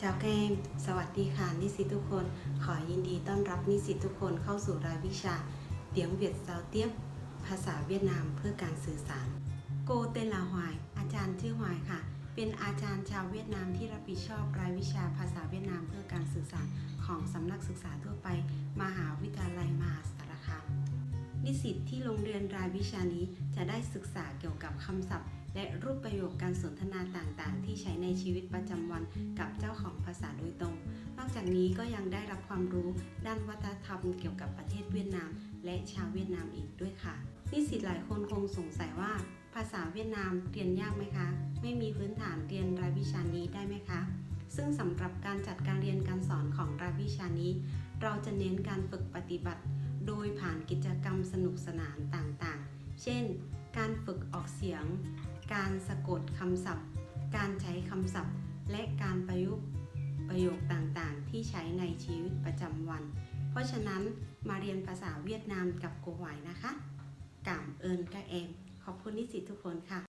เจ้าแก้มสวัสดีค่ะนิสิตทุกคน ขอยินดีต้อนรับนิสิตทุกคนเข้าสู่รายวิชาเตียงเวียดเซาเตียบ ภาษาเวียดนามเพื่อการสื่อสาร โกเตลาฮวาย อาจารย์ชื่อฮวายค่ะ เป็นอาจารย์ชาวเวียดนามที่รับผิดชอบรายวิชาภาษาเวียดนามเพื่อการสื่อสารของสำนักศึกษาทั่วไป มหาวิทยาลัย นิสิตที่ลงเรียนรายวิชานี้จะได้ศึกษาเกี่ยวกับคำศัพท์ และรูปประโยคการสนทนาต่างๆ ที่ใช้ในชีวิตประจำวันกับเจ้าของภาษาโดยตรง นอกจากนี้ก็ยังได้รับความรู้ด้านวัฒนธรรมเกี่ยวกับประเทศเวียดนาม และชาวเวียดนามอีกด้วยค่ะ นิสิตหลายคนคงสงสัยว่า ภาษาเวียดนามเรียนยากไหมคะ ไม่มีพื้นฐานเรียนรายวิชานี้ได้ไหมคะซึ่งสำหรับการจัดการเรียนการสอนของรายวิชานี้ เราจะเน้นการฝึกปฏิบัติ โดยผ่านกิจ ช่น การฝึกออกเสียง การสะกดคำศัพท์ การใช้คำศัพท์ และการประยุกต์ประโยคต่างๆ ที่ใช้ในชีวิตประจำวัน เพราะฉะนั้นมาเรียนภาษาเวียดนามกับโกหวายนะคะกล่ามเอิญกะเอมขอบคุณนิสิตทุกคนค่ะ